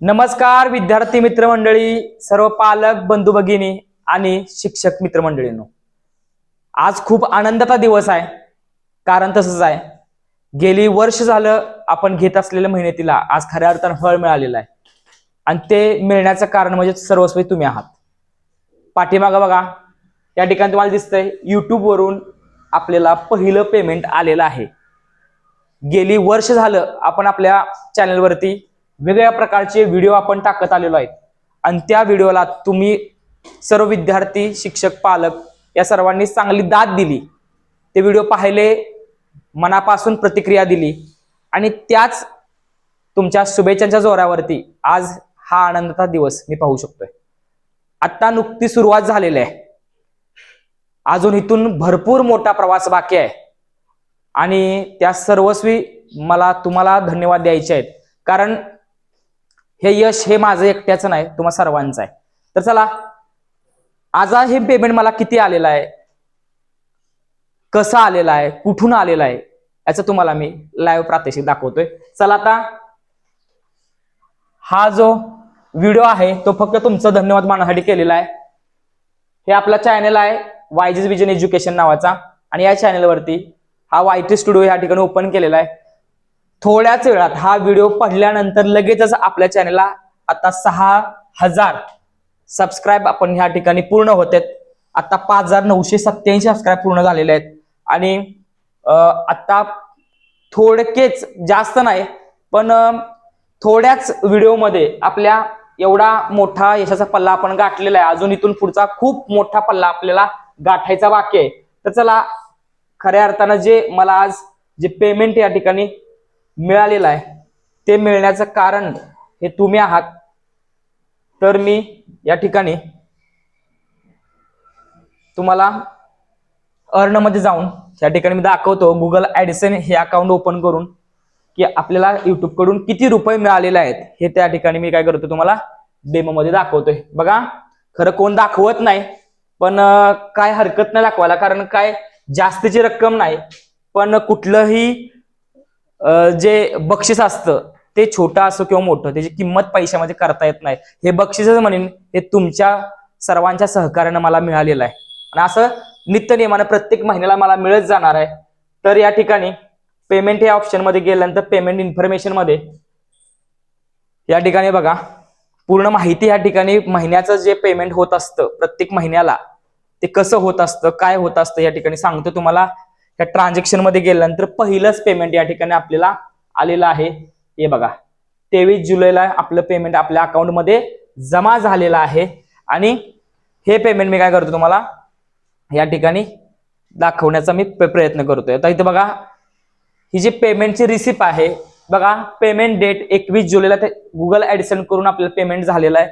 नमस्कार विद्यार्थी मित्रमंडळी सर्व पालक बंधू भगिनी आणि शिक्षक मित्रमंडळींनो. आज खूप आनंदाचा दिवस आहे कारण तसंच आहे. गेली वर्ष झालं आपण घेत असलेल्या मेहनतीला आज खऱ्या अर्थानं फळ मिळालेलं आहे. आणि ते मिळण्याचं कारण म्हणजे सर्वस्वी तुम्ही आहात. पाठीमागं बघा या ठिकाणी तुम्हाला दिसतंय यूट्यूबवरून आपल्याला पहिलं पेमेंट आलेलं आहे. गेली वर्ष झालं आपण आपल्या चॅनलवरती वेगळ्या प्रकारचे व्हिडिओ आपण टाकत आलेलो आहेत. आणि त्या व्हिडिओला तुम्ही सर्व विद्यार्थी शिक्षक पालक या सर्वांनी चांगली दाद दिली. ते व्हिडिओ पाहिले मनापासून प्रतिक्रिया दिली. आणि त्याच तुमच्या शुभेच्छांच्या जोरावरती आज हा आनंदाचा दिवस मी पाहू शकतोय. आत्ता नुकती सुरुवात झालेली आहे. अजून इथून भरपूर मोठा प्रवास बाकी आहे. आणि त्या सर्वस्वी मला तुम्हाला धन्यवाद द्यायचे आहेत. कारण हे यश हे माझं एकट्याचं नाही तुम्हा सर्वांचं आहे. तर चला आज हे पेमेंट मला किती आलेलं आहे? कसं आलेलं आहे? कुठून आलेलं आहे? याचं तुम्हाला मी लाईव्ह प्रात्यक्षिक दाखवतोय. चला आता हा जो व्हिडिओ आहे तो फक्त तुमचं धन्यवाद मानण्यासाठी केलेला आहे. हे आपला चॅनल आहे वायजीज विजन एज्युकेशन नावाचा. आणि या चॅनलवरती हा वायटी स्टुडिओ या ठिकाणी ओपन केलेला आहे. थोड्याच वेळात हा व्हिडिओ पडल्यानंतर लगेचच आपल्या चॅनलला आता सहा हजार सबस्क्राईब आपण ह्या ठिकाणी पूर्ण होते आता पाच हजार नऊशे सत्याऐंशी सबस्क्राईब पूर्ण झालेले आहेत. आणि आता थोडकेच जास्त नाही पण थोड्याच व्हिडिओमध्ये आपल्या एवढा मोठा यशाचा पल्ला आपण गाठलेला आहे. अजून इथून पुढचा खूप मोठा पल्ला आपल्याला गाठायचा बाकी आहे. तर चला खऱ्या अर्थानं जे मला आज जे पेमेंट या ठिकाणी मिळालेलं आहे. ते मिळण्याचं कारण हे तुम्ही आहात. तर मी या ठिकाणी तुम्हाला अर्नमध्ये जाऊन या ठिकाणी मी दाखवतो. गुगल ॲडिसन हे अकाउंट ओपन करून की आपल्याला युट्यूबकडून किती रुपये मिळालेले आहेत हे त्या ठिकाणी मी काय करतो तुम्हाला डेमोमध्ये दाखवतोय. बघा खरं कोण दाखवत नाही पण काय हरकत नाही दाखवायला कारण काय जास्तीची रक्कम नाही. पण कुठलंही जे बक्षीस असतं ते छोटं असो किंवा मोठं त्याची किंमत पैशामध्ये करता येत नाही. हे बक्षीसच म्हणेन हे तुमच्या सर्वांच्या सहकार्यानं मला मिळालेलं आहे. आणि असं नित्य नियमानं प्रत्येक महिन्याला मला मिळत जाणार आहे. तर या ठिकाणी पेमेंट या ऑप्शनमध्ये गेल्यानंतर पेमेंट इन्फॉर्मेशनमध्ये या ठिकाणी बघा पूर्ण माहिती या ठिकाणी महिन्याचं जे पेमेंट होत असतं प्रत्येक महिन्याला ते कसं होत असतं काय होत असतं या ठिकाणी सांगतो तुम्हाला. त्या ट्रान्झॅक्शनमध्ये गेल्यानंतर पहिलंच पेमेंट या ठिकाणी आपल्याला आलेलं आहे. हे बघा. तेवीस जुलैला आपलं पेमेंट आपल्या अकाउंटमध्ये जमा झालेलं आहे. आणि हे पेमेंट मी काय करतो तुम्हाला? या ठिकाणी दाखवण्याचा मी प्रयत्न करतोय. आता इथे बघा. ही जी पेमेंटची रिसिप्ट आहे बघा पेमेंट डेट एकवीस जुलैला ते गुगल ॲडिसन करून आपल्याला पेमेंट झालेलं आहे.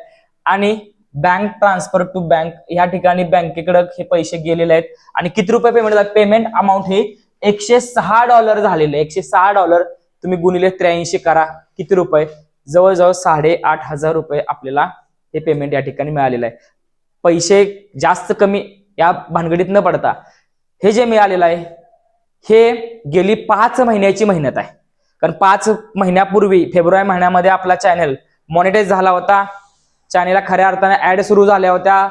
आणि बँक ट्रान्सफर टू बँक या ठिकाणी बँकेकडे हे पैसे गेलेले आहेत. आणि किती रुपये पेमेंट झालं? पेमेंट अमाऊंट हे एकशे सहा डॉलर झालेले. एकशे सहा डॉलर तुम्ही गुणिले त्र्याऐंशी करा. किती रुपये? जवळजवळ साडे आठ हजार रुपये आपल्याला हे पेमेंट या ठिकाणी मिळालेलं आहे. पैसे जास्त कमी या भानगडीत न पडता हे जे मिळालेलं आहे हे गेली पाच महिन्याची मेहनत आहे. कारण पाच महिन्यापूर्वी फेब्रुवारी महिन्यामध्ये आपला चॅनल मॉनिटाईज झाला होता. चॅनेलला खऱ्या अर्थाने ऍड सुरू झाल्या होत्या.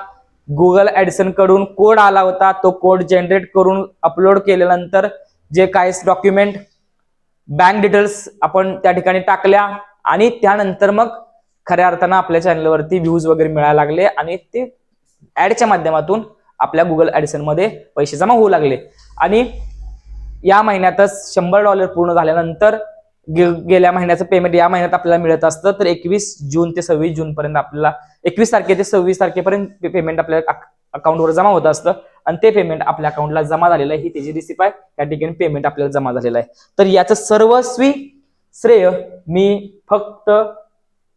गुगल ऍडसनकडून कोड आला होता. तो कोड जनरेट करून अपलोड केल्यानंतर जे काही डॉक्युमेंट बँक डिटेल्स आपण त्या ठिकाणी टाकल्या आणि त्यानंतर मग खऱ्या अर्थानं आपल्या चॅनलवरती व्ह्यूज वगैरे मिळायला लागले आणि ते ऍडच्या माध्यमातून आपल्या गुगल ऍडिसनमध्ये पैसे जमा होऊ लागले. आणि या महिन्यातच शंभर डॉलर पूर्ण झाल्यानंतर गेल्या महिन्याचं पेमेंट या महिन्यात आपल्याला मिळत असतं. तर एकवीस जून ते सव्वीस जून पर्यंत आपल्याला एकवीस तारखे ते सव्वीस तारखेपर्यंत पेमेंट आपल्या अकाउंटवर जमा होत असतं. आणि ते पेमेंट आपल्या अकाउंटला जमा झालेलं आहे. ही त्याची रिसिप आहे. त्या ठिकाणी पेमेंट आपल्याला जमा झालेलं आहे. तर याचं सर्वस्वी श्रेय मी फक्त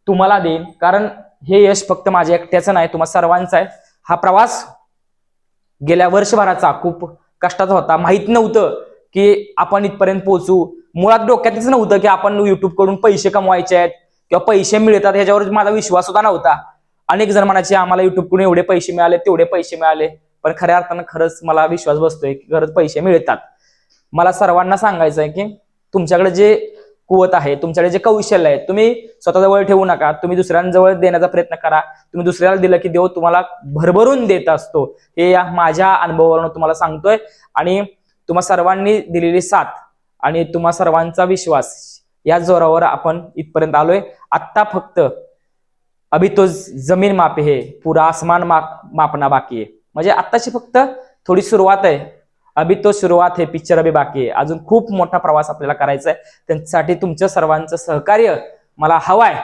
तुम्हाला देईन. कारण हे यश फक्त माझ्या एकट्याचं नाही तुम्हाला सर्वांचा आहे. हा प्रवास गेल्या वर्षभराचा खूप कष्टाचा होता. माहीत नव्हतं की आपण इथपर्यंत पोहोचू. मुळात डोक्यातच नव्हतं की आपण युट्यूबकडून पैसे कमवायचे आहेत किंवा पैसे मिळतात ह्याच्यावर माझा विश्वास सुद्धा नव्हता. अनेक जण म्हणायचे आम्हाला युट्यूबकडून एवढे पैसे मिळाले तेवढे पैसे मिळाले. पण खऱ्या अर्थानं खरंच मला विश्वास बसतोय की खरंच पैसे मिळतात. मला सर्वांना सांगायचं आहे की तुमच्याकडे जे कुवत आहे तुमच्याकडे जे कौशल्य आहे तुम्ही स्वतःजवळ ठेवू नका तुम्ही दुसऱ्यांजवळ देण्याचा प्रयत्न करा तुम्ही दुसऱ्याला दिलं की देव तुम्हाला भरभरून देत असतो. हे या माझ्या अनुभवावरून तुम्हाला सांगतोय आणि तुम्हा सर्वांनी दिलेली साथ. आणि तुम्हा सर्वांचा विश्वास या जोरावर आपण इथपर्यंत आलोय. आत्ता फक्त अभि तो जमीन मापे हे पुरा आसमान माप मापना बाकी आहे. म्हणजे आत्ताची फक्त थोडी सुरुवात आहे. अभि तो सुरुवात हे पिक्चर अभि बाकी आहे. अजून खूप मोठा प्रवास आपल्याला करायचा आहे त्यांच्यासाठी तुमचं सर्वांचं सहकार्य मला हवाय.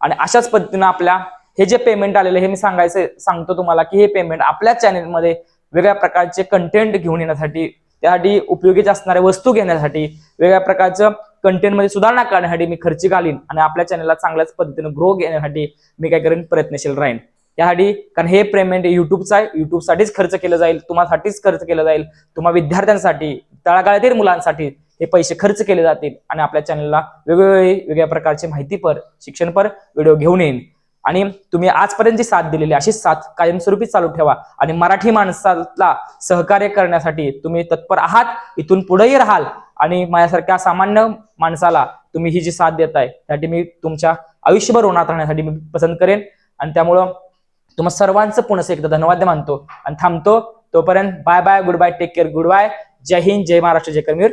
आणि अशाच पद्धतीनं आपल्या हे जे पेमेंट आलेलं हे मी सांगायचं सांगतो तुम्हाला की हे पेमेंट आपल्या चॅनेलमध्ये वेगळ्या प्रकारचे कंटेंट घेऊन येण्यासाठी त्यासाठी उपयोगीच असणाऱ्या वस्तू घेण्यासाठी वेगळ्या प्रकारचं कंटेंटमध्ये सुधारणा करण्यासाठी मी खर्ची घालीन आणि आपल्या चॅनलला चांगल्याच पद्धतीने ग्रो घेण्यासाठी मी काय करेन प्रयत्नशील राहीन. यासाठी कारण हे पेमेंट युट्यूबच्या आहे. युट्यूबसाठीच खर्च केलं जाईल तुम्हासाठीच खर्च केलं जाईल तुम्हा विद्यार्थ्यांसाठी तळागाळातील मुलांसाठी हे पैसे खर्च केले जातील आणि आपल्या चॅनलला वेगवेगळी वेगळ्या प्रकारची माहितीपर शिक्षणपर व्हिडिओ घेऊन येईन. आणि तुम्ही आजपर्यंत जी साथ दिलेली अशी साथ कायमस्वरूपी चालू ठेवा. आणि मराठी माणसाला सहकार्य करण्यासाठी तुम्ही तत्पर आहात इथून पुढेही राहाल. आणि माझ्यासारख्या सामान्य माणसाला तुम्ही ही जी साथ देताय त्यासाठी मी तुमच्या आयुष्यभर उन्हात राहण्यासाठी मी पसंत करेन. आणि त्यामुळं तुम्हा सर्वांचं पुन्हा एकदा धन्यवाद मानतो. आणि थांबतो. तोपर्यंत bye bye good bye take care good bye. जय हिंद जय महाराष्ट्र जय कमीर